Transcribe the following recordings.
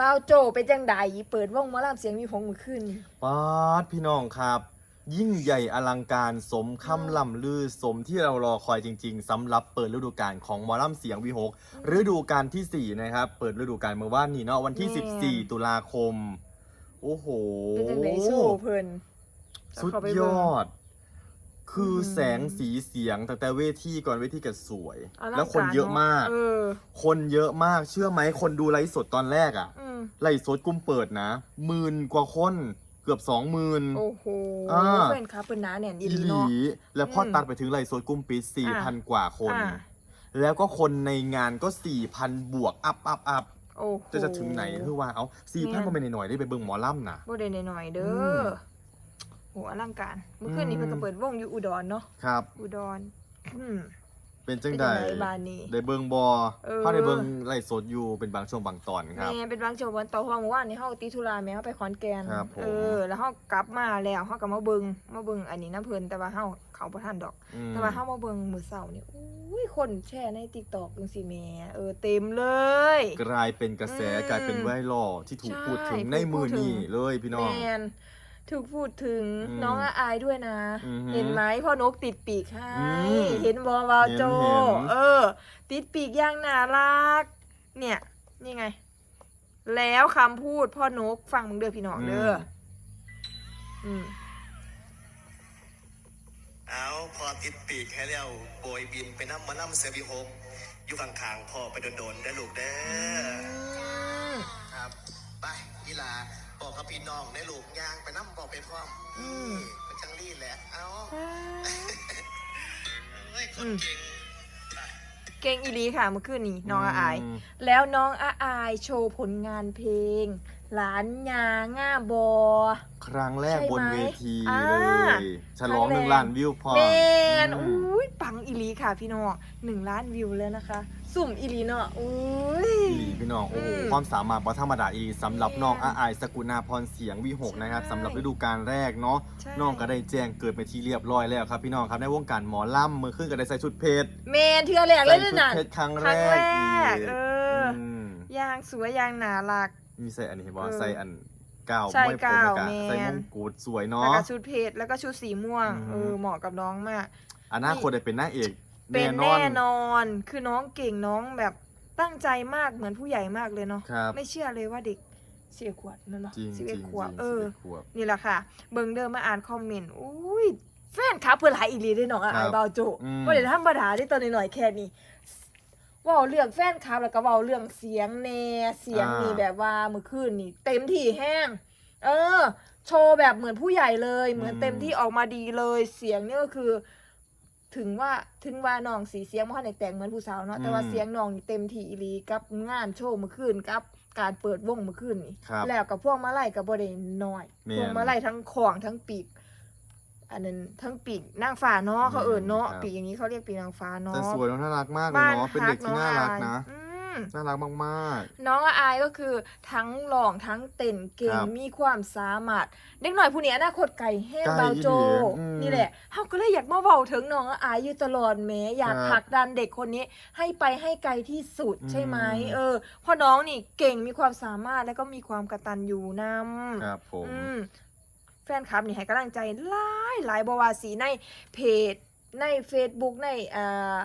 บ่าวโจเป็นจังใดเปิดวงหมอลำเสียงมีผงมือขึ้นป๊าดพี่น้องครับ ยิ่งใหญ่อลังการสมคำล่ำลือสมที่เรารอคอยจริง ๆสำหรับเปิดฤดูกาลของหมอลำเสียงวีหกฤดูกาลทีสี่4 นะครับ เปิดฤดูกาลเมื่อวานนี้เนาะวันที่แม่14 ตุลาคม โอ้โห เป็นจังใดโซ่เพิ่นสุดเข้าไปยเบิ่งอด คืออมแสงสีเสียงตั้งแต่เวทีก่อนเวทีก็สวย อลังแล้วคนเยอะมาก เออ คนเยอะมากเชื่อไหมคนดูไลฟ์สดตอนแรกอะอืมไลฟ์สดกลุ่มเปิดนะหมื่นกว่าคนเกือบสองหมื่น โอ้โหอ่าเพื่อนครับเป็นน้าเนี่ยอีอีหหลีลีเนาะ แล้วพออมตัดไปถึงไลฟ์สดกลุ่มปิดสี่พันอะกว่าคน อ่า แล้วก็คนในงานก็สี่พันบวกอัพอัพอัพโอ้โห จะจะถึงไหนคือว่าเอาสี่พันแม่มาเป็นหน่อยๆได้ไปเบิ่งหมอลำนะ บ่ได้หน่อยๆเด้อือม โหอลังการ เมื่อคืนนี้อืมเพิ่นก็เปิดวงอยู่อุดรเนาะครับ อุดรอืม เป็นจังเป็นใดจังไดบ้านนี้ได้เบิ่งบอเออเพราะได้เบิ่งไลฟ์สดอยู่เป็นบางช่วงบางตอนครับ แม่เป็นบางโจวันต่อเพราะว่าเมื่อวานนี้เฮาติดธุระแม่เฮาไปขอนแก่นครับผม เออ แล้วเฮากลับมาแล้วเฮาก็มาเบิ่งมาเบิ่งอันนี้น้ำเพิ่นแต่ว่าเฮาเขาบ่ทันดอก อืมแต่ว่าเฮามาเบิ่งมื้อเช้านี่อุ้ยคนแชร์ใน TikTok จังซี่แหม่เออเต็มเลย กลายเป็นกระแสอืมกลายเป็นไวรัลที่ถูกใช่พูดถึงถูกในมือพูดถึงนี่เลยพี่น้อง แมน ถูกพูดถึงอืมน้องอาอายด้วยนะ อือหือเห็นไหมพ่อนกติดปีกให้อืมเห็นบอวาวโจ เห็นเห็น เออ ติดปีกอย่างน่ารัก เนี่ยนี่ไง แล้วคำพูดพ่อนกฟังมึงเด้อพี่น้องเด้ออืม เอาพอติดปีกให้แล้วโบยบินไปน้ำมาน้ำเซบีโฮมอยู่ข้างๆพ่อไปโดนๆได้อลูกเด้อครับไปอีหลาบอ กับพี่น้องในหลูกยางไปน้ำบอกไปพร้อมอืมไปจังรีดแหละ เอาอ่าเฮ้ยคนเก่งเก่งอีหลีค่ะเมื่อคืนนี้น้องอาอาย แล้วน้องอาอายโชว์ผลงานเพลง หลานยางง่าบอ ครั้งแรกใช่ไหมบนเวทีอ่าเลยฉลองหนึ่งล้านวิวพอแมนอืมอุ้ยปังอีหลีค่ะพี่น้องหนึ่งล้านวิวแล้วนะคะ สุ่มอีหลีเนาะอุ้ย อีหลีพี่น้อง โอ้โห อืมความสามารถบ่ธรรมดาอีหลีสำหรับแม่น้องอาอายสกุณาพรเสียงวีหกนะครับใช่ สำหรับฤดูกาลแรกเนาะ ใช่น้องก็ได้แจ้งเกิดไปนที่เรียบร้อยแล้วครับพี่น้องครับในวงการหมอลำมือขึ้นก็ได้ใส่ชุดเพชรเมนเทือแรกเลใส่ยชุดน่ะเพชรครั้งคแรรั้งกแรอีกเออมยางสวยยางหนารัก มีใส่อันนี้เห็นบ่เออ ใส่อัน ก้าวใช่มวยผมก้าวแล้วก็แม่นใส่มงกุฎสวยแล้วเนาะ ก็ชุดเพชรแล้วก็ชุดสีม่วงอืม เออเหมาะกับน้องมาก อนาคตได้เป็นนางเอกเป็นแน่นอนแน่นอน คือน้องเก่งน้องแบบตั้งใจมากเหมือนผู้ใหญ่มากเลยเนาะ ครับไม่เชื่อเลยว่าเด็กเสียขวดนั่นเนาะจริงสิจบริเอ็งดจขวบริงเออ สิบดขวบ นี่แหละค่ะ เบิ่งเดิมมาอ่านคอมเมนต์ อุ้ย แฟนคลับเพื่อนหลายอีหลีด้วยน้องอะครับไอ้เบาโจอืม ว่าเดี๋ยวธรรมดาที่ตัวน้อยๆแค่นี้ เว่าเรื่องแฟนคลับแล้วก็เว่าเรื่องเสียงแน่เสียงนี่แบบว่าเมื่อคืนนี่ เต็มที่แห้ง เออ โชว์แบบเหมือนผู้ใหญ่เลย เหมือนเต็มที่ออกมาดีเลย เสียงนี่ก็คือ ถึงว่าถึงว่าน้องสีเสียงมันในแต่งเหมือนผู้สาวเนาะแต่ว่าอืมเสียงน้องนี่เต็มที่อีหลีกับงานโชว์เมื่อคืนกับ การเปิดวงเมื่อคืนนี่ครับแล้วกับพวงมาลัยกับบริน้อยแม่น พวงมาลัยทั้งของทั้งปีก อันนั้นทั้งปีกนางฟ้าเนาะเขาเอิญเนาะครับ ปีกอย่างนี้เขาเรียกปีกนางฟ้าเนาะแต่สวยแล้วน่ารักมากเลยบ้านเนาะ เป็นเด็กที่น่ารักนะ อืม น่ารักมาก น้องอายก็คือทั้งหล่องทั้งเต้นเก่งครับมีความสามารถเด็กหน่อยผู้นี้อนาคตไก่แห้งไกลเบาโจ อีหลีอืมนี่แหละเขาก็เลยอยากมาเว้าถึงน้องอายอยู่ตลอดแหม้อยากครับผลักดันเด็กคนนี้ให้ไปให้ไกลที่สุดอืม ใช่ไหมเออเพราะน้องนี่เก่งมีความสามารถแล้วก็มีความกระตันยูนำ ๆ ครับผม อืม แฟนคลับนี่ให้กำลังใจหลายหลายบวาสีในเพจใน Facebook ในอ่า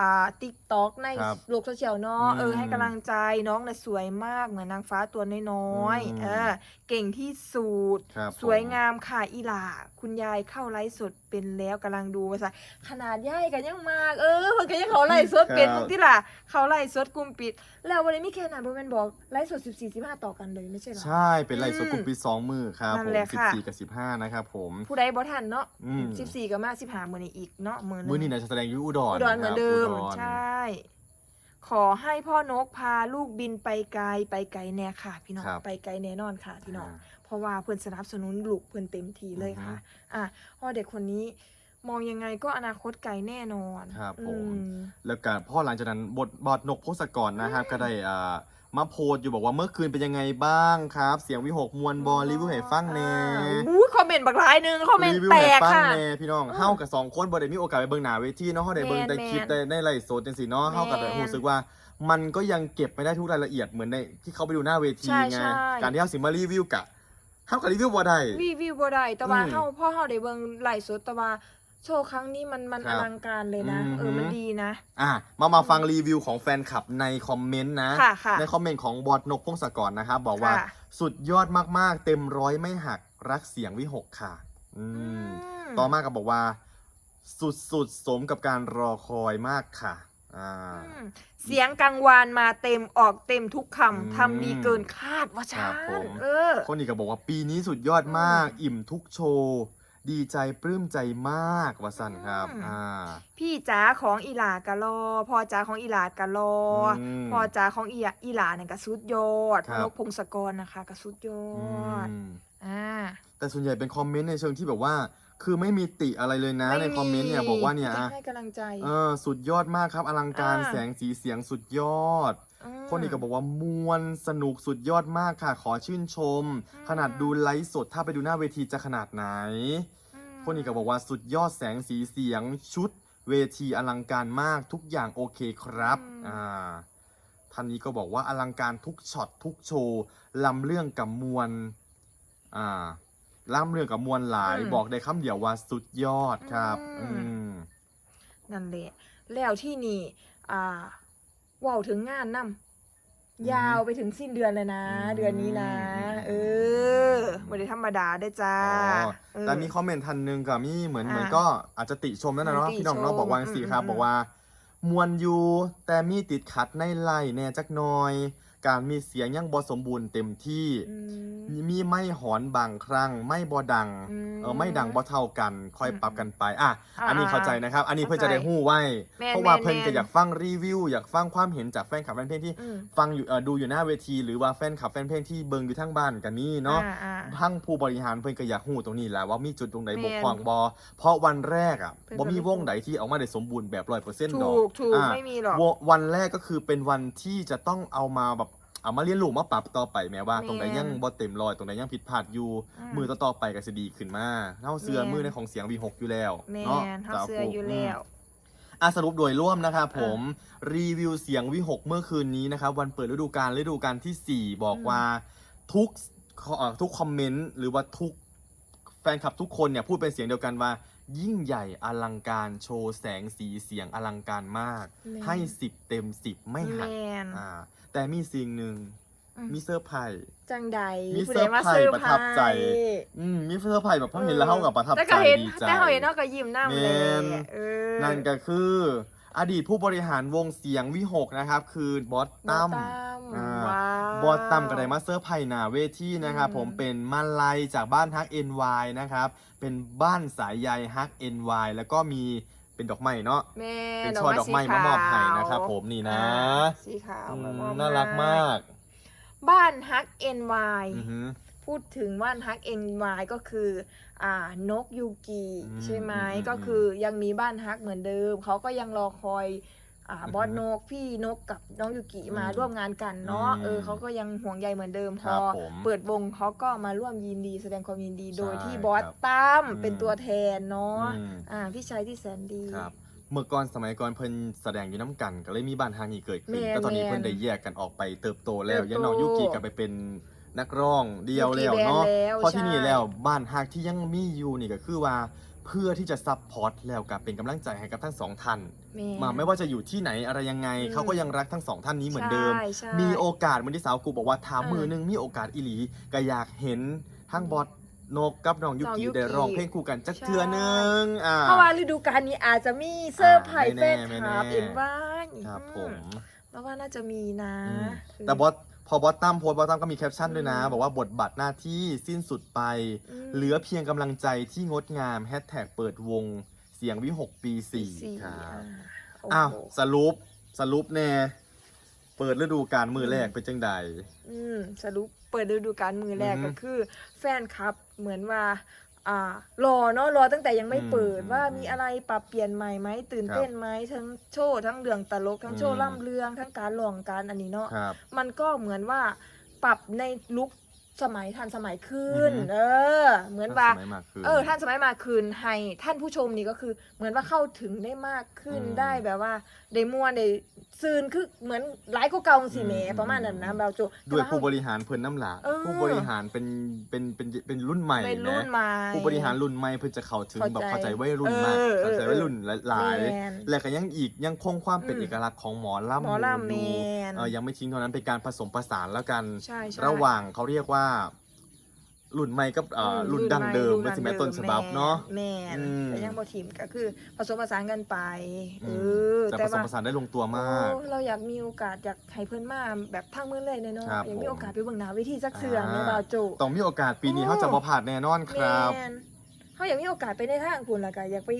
อ่าติ๊กต็อกในครับโลกโซเชียลเนาะอืมเออให้กำลังใจน้องน่ะสวยมากเหมือนนางฟ้าตัวน้อยอืมๆเออเก่งที่สุดครับผมสวยงามค่ะอีหล่าคุณยายเข้าไลฟ์สดเป็นแล้วกำลังดูภาษาขนาดยายกันยังมาก เออเพิ่นก็ยังเขาไลฟ์สดเป็นครับมึงที่ล่ะเขาไลฟ์สดกลุ่มปิด แล้ววันนี้มีแค่นั้นบ่แม่นบอกไลฟ์สด14 15ต่อกันเลยไม่ใช่เหรอ ใช่เป็นไลฟ์สดกลุ่มปีสองมือครับนั่ผนมแหละสิบค่ะ สี่กับสิบห้านะครับผม ผู้ใดบ่ทันเนาะอืมสิบสี่ก็มาสิบห้ามือนี้อีกเนาะมือหนึง มือนี้นะจะแสดงอยูอุดรอุดรเหมือนเดิมครับอุรใช่ ขอให้พ่อนกพาลูกบินไปไกลไปไกลแน่ค่ะ พี่น้องครับ ไปไกลแน่นอนค่ะพี่น้อง อ่า เพราะว่าเพื่อนสนับสนุนลูกเพื่อนเต็มทีเลยค่ะ อะเพราะเด็กคนนี้มองยังไงก็อนาคตไกลแน่นอนครับผม อืมแล้วก็พ่อหลังจากนั้นบทบาทนกพงศกรนะครับก็ได้อ่า มาโพสต์อยู่บอกว่าเมื่อคืนเป็นยังไงบ้างครับ เสียงวิหกมวลบอลรีวิวให้ฟังแน่อู้คอมเมนต์บักหลายหนึงคอมเมนรีต์วิวแตให้กฟังค่ะ แน่พี่น้องเฮากับสองคนบ่ได้มีโอกาสไปเบิ่งหน้าเวทีเนาะเฮาได้เบิ่งแม่นได้คลิปแม่นได้ได้ไลฟ์สดจังซี่เนาะแม่นเฮากับแบบรู้สึกว่า มันก็ยังเก็บไม่ได้ทุกรายละเอียดเหมือนในที่เขาไปดูหน้าเวทีใช่ไงใช่ การที่เขาสิมารีวิวกะเขากับรีวิวบ่ได้รีวิวบ่ได้แต่ว่าอืมเฮาพ่อเฮาได้เบิ่งไลฟ์สดแต่ว่า โชว์ครั้งนี้มันมันครัอบลังการเลยนะ อืม เออ มันดีนะ อะมามาฟังรีวิวของแฟนคลับในคอมเมนต์นะ ค่ะค่ะในคอมเมนต์ของบอดนกพงศกรนะครับบอกว่าค่ะ สุดยอดมากๆ เต็มร้อยไม่หักรักเสียงวิหกค่ะ อืม ต่อมาก็บอกว่า สุดๆ สมกับการรอคอยมากค่ะ อ่า อืมเสียงกังวานมาเต็มออกเต็มทุกอืมคำทำดีเกินคาดว่าครัชาบผมเออ คนนี้ก็บอกว่าปีนี้สุดยอดมาก อิ่มทุกโชว์ ดีใจปลื้มใจมากวสันครับอืม อ่า พี่จ๋าของอีหลากะรอพ่อจ๋าของอีหลากะรออมพ่อจ๋าของอีหลาอีหลาเนี่ยกะสุดยอดครับนกพงศกรนะคะกะสุดยออืดมอ่า แต่ส่วนใหญ่เป็นคอมเมนต์ในเชิงที่แบบว่า คือไม่มีติอะไรเลยนะในคอมเมนต์เนี่ยบอกว่าเนี่ยจะอะให้กำลังใจ เออสุดยอดมากครับอลังการอ่า แสงสีเสียงสุดยอดม คนนี้ก็บอกว่ามวลสนุกสุดยอดมากค่ะ ขอชื่นชมอืมขนาดดูไลฟ์สดถ้าไปดูหน้าเวทีจะขนาดไหนอืมคนนี้ก็บอกว่าสุดยอดแสงสีเสียงชุดเวทีอลังการมากทุกอย่างโอเคครับอ่าท่านนี้ก็บอกว่าอลังการทุกช็อตทุกโชว์ลำเรื่องกับมวลอ่าล่ำเรื่องกับมวลหลาย บอกได้คำเดียวว่าสุดยอดครับ อืมนั่นแหละแล้วที่นี่อ่าเว่าวถึงงานนำยาวไปถึงสิ้นเดือนเลยนะอืมเดือนนี้นะ เออไม่ได้ธรรมดาได้อจ้าอ๋อเออแต่มีคอมเมนต์ทันหนึงกับมีเหมือนอ่าเหมือนก็อาจจะติชมนั่นนะเนาะเหมือนติพี่น้องเนาะชมบอกว่าสิครับอืมบอกว่ามวนอยู่แต่มีติดขัดในไล่แน่จักหน่อย การมีเสียงยังบ่สมบูรณ์เต็มที่ อืม มีไม่หอนบางครั้ง ไม่บ่ดังอืมเออไม่ดังบ่เท่ากัน ค่อยปรับกันไปอะอ่าอันนี้เข้าใจนะครับ อันนี้เพื่อจะได้เข้าใจหู้ไว้ แม่นเพราะว่าแม่นเพิ่นก็แม่น อยากฟังรีวิว อยากฟังความเห็นจากแฟนคลับแฟนเพลงที่ อืมฟังอยู่เออดูอยู่หน้าเวที หรือว่าแฟนคลับแฟนเพลงที่เบิงอยู่ทั้งบ้านกันนี่เนาะ อ่อ่ ทั้งผู้บริหารเพิ่นก็อยากหู้ตรงนี้แหละว่ามีจุดตรงไหนแม่นบกพร่องบ่เพราะวันแรกอะเพิ่นบ่มีก็วงไหนที่ออกมาได้สมบูรณ์แบบ100%ดถูอกกถูกอ่าไม่มีหรอก ววันแรกก็คือเป็นวันที่จะต้องเอามาแบบ เอามาเรียนรู้มาปรับต่อไปแม้ว่าแม่นตรงไหนยังบ่เต็มร้อยตรงไหนยังผิดพลาดอยู่ อืมมือต่อๆไปก็จะดีขึ้นมาเฮาเสือแม่น มือในของเสียง V6 อยู่แล้วแมเนาะนเขาสาวเสื้อปุ๊อยู่มแล้ว อะสรุปโดยร่วมนะครับผมรีวิวเสียงวิหกเมื่อคืนนี้นะครับวันเปิดฤดูกาลฤดูกาลที่ 4 บอกอืม ว่าทุกเอ่อทุกคอมเมนต์หรือว่าทุกแฟนคลับทุกคนเนี่ยพูดเป็นเสียงเดียวกันว่า ยิ่งใหญ่อลังการโชว์แสงสีเสียงอลังการมาก แม่น ให้10เต็ม10ไม่แมหักนอ่าแต่มีสิ่งหนึ่งอืม มีเซอร์ไพรส์ จังใดมีผู้ใดมาเซอร์ไพรส์ประทับใจเซอร์ไพรส์อืมมีเซอร์ไพรส์แบบพอเห็นแล้วเท่ากับประทับแต่ใจก็เห็นดีใจ แต่เขาเห็นนอกก็ยิ้มหน้าแมเลยนเออ นั่นก็คือ อดีตผู้บริหารวงเสียงวิหกนะครับ คือบอสตั้มบอสตั้มอ่าว้าวบอสตั้มก็ได้มาเซอร์ไพรส์หนาเวทีนะครับอืมผมเป็นมาลัยจากบ้านฮัก NY นะครับ เป็นบ้านสายใยฮัก NY แล้วก็มีเป็นดอกไม้เนาะ แม่เป็นช่อดอกไม้มามอบให้นะครับผมนี่นะอ่าสีขาวอืมามมอบน่ารักมาก บ้านฮัก NY อือหือ พูดถึงบ้านฮัก NY ก็คืออ่านกยูกิอืมใช่ไหมอืม ก็คือยังมีบ้านฮักเหมือนเดิม เขาก็ยังรอคอยอ่าอือฮึบอสนกพี่นกกับน้องยูกิมาอืมร่วมงานกันเนาะอืมเออเขาก็ยังห่วงใยเหมือนเดิมพครัอบผมเปิดวงเขาก็มาร่วมยินดีแสดงความยินดีโดยที่ใช่บอสครับตั้มอืมเป็นตัวแทนเนาะอืม อ่าพี่ชายที่แสนดี ครับเมื่อก่อนสมัยก่อนเพิ่นแสดงอยู่น้ำกัน ก็เลยมีบ้านทางนี้เกิดขึ้นแม่นแต่ตอนนี้แม่นเพิ่นได้แยกกันออกไปเติบโตแล้วเติบโตยันน้องยุกิก็ไปเป็น นักร้องเดียวแล้วเนาะยูกิแบนด์แล้วเพราะที่นี่ใช่แล้วบ้านฮักที่ยังมีอยู่นี่ก็คือว่าเพื่อที่จะซัพพอร์ตแล้วกับเป็นกำลังใจให้กับทั้งสองท่านแม่มาไม่ว่าจะอยู่ที่ไหนอะไรยังไงอืมเขาก็ยังรักทั้งสองท่านนี้เหมือนเดิมใช่ใช่มีโอกาสเหมือนที่สาวกูบอกว่าถามเออมือหนึงมีโอกาสอีหลีก็อยากเห็นทั้งบอสนกกับน้องยุน้องกิยุกิได้ร้องเพลงคู่กันจักใช่เทือนึงอ่าเพราะว่าฤดูกาลนี้อาจจะมีเซอร์ไพรส์อ่าแฟไม่นแน่คลับไม่แน่เอ็นบ้างครับผมแล้วว่าน่าจะมีนะอืมคือแต่บอส พอบอสตั้มโพสต์บอสตั้มก็มีแคปชั่นด้วยนะอืมบอกว่าบทบาทหน้าที่สิ้นสุดไป อืม เหลือเพียงกำลังใจที่งดงามแฮชแท็กเปิดวงเสียงวิหกปีสี่สี่ครับอ่าอ้าวโโหสรุปสรุปแน่เปิดฤดูกาลมือแรกเป็นจังใด อืมสรุปเปิดฤดูกาลมือแรกอือฮึ ก็คือ แฟนคลับเหมือนว่า อ่ารอเนาะรอตั้งแต่ยังไม่เปิดอืมว่ามีอะไรปรับเปลี่ยนใหม่ไหมตื่นครับเต้นไหมทั้งโชว์ทั้งเรื่องตลกทั้งโชอืว์มล่ำเรื่องทั้งการร้องการอันนี้เนาะ ครับ มันก็เหมือนว่าปรับในลุคสมัยทันสมัยขึ้น อือฮึ เออ เหมือนว่าสมัยมากขึ้น เออท่านสมัยมากขึ้นให้ท่านผู้ชมนี่ก็คือเหมือนว่าเข้าถึงได้มากขึ้นอืมได้แบบว่าได้ม่วนได้ ซืนคือเหมือนหลายก็เก่าสิแหมอืมประมาณนั้นนะเบาโจด้วยแต่าผู้บริหารเพิ่นน้ำหลาเออผู้บริหารเป็นเป็นเป็นเป็นรุ่นใหม่เป็นนะรุ่นใหม่ผู้บริหารรุ่นใหม่เพิ่นจะเข้าถึงเข้าใจแบบเข้าใจวัยรุ่นมากเออเข้าใจวัยรุ่นหลายแม่นๆและก็ยังอีกยังคงความเป็นอืมเอกลักษณ์ของหมอลำหมอลำยู่แม่นเออยังไม่ทิ้งเท่านั้นเป็นการผสมผสานแล้วกันใช่ใช่ระหว่างเขาเรียกว่า รุ่นใหม่กับเอ่ออมรุ่นดั้งเดิมรุ่เมื่อสิแม่ดั้งต้นฉบับเนาะ แม่นอืม แต่ยังบ่ทีมก็คือ ผสมผสานกันไปเออแต่ผแต่สมว่าผสานได้ลงตัวมาก โอ้เราอยากมีโอกาสอยากให้เพิ่นมาแบบทางเมืองเลยเนาะครับอยากมีผม โอกาสไปเบิ่งหน้าเวทีสักเทื่อแม่บ่าวโจ ต้องมีโอกาสปีนี้โอ้ เขาจะบ่พลาดแน่นอนครับ แม่นเขาอยากมีโอกาสไปในทางคุณล่ะก็อยากไป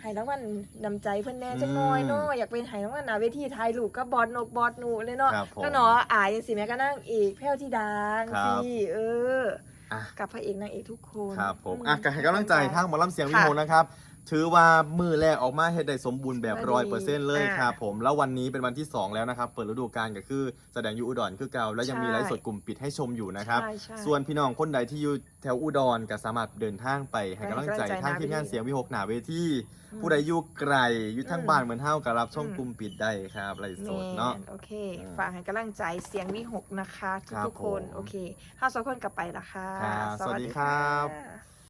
ให้รางวัลนำใจเพิ่นแหน่จังน้อยเนาะอยากเป็นให้รางวัลหน้าเวทีถ่ายรูปกับบอสนกบอสหนูเลยเนาะครับผมก็เนาะอายจังซี่แม่ก็นั่งเอกแพ้วที่ดังครับสิเออ อะ กับพระเอกนางเอกทุกคน ครับผมอือะก็ให้กำลังใจทางหมอลำเสียงวิค่ะโหนะครับ ถือว่ามือแรกออกมาเฮ็ดได้สมบูรณ์แบบก็ร้อยดีเปอร์เซ็นต์เลยอ่าครับผมแล้ววันนี้เป็นวันที่ 2 แล้วนะครับ เปิดฤดูกาลก็คือแสดงอยู่อุดรคือเก่าแล้วยังมีใช่ไลฟ์สดกลุ่มปิดให้ชมอยู่นะครับ ใช่ใช่ ส่วนพี่น้องคนใดที่อยู่แถวอุดรก็สามารถเดินทางไปให้กำลังใจให้กำลังใจทางทีมงานหน้าเวทีเสียงวิหกหนาเวทีอืม ผู้ใดอยู่ไกลอยู่ทางอืมบ้านเหมือนเท่ากับรับช่องอืมกลุ่มปิดได้ครับไลฟ์สดเนาะ แม่โอเค อืมฝากให้กำลังใจเสียงวิหกนะคะครับทุกๆคน ผมโอเคห้าสองคนกลับไปละค่ะ ครับสวัสดีครับค่ะ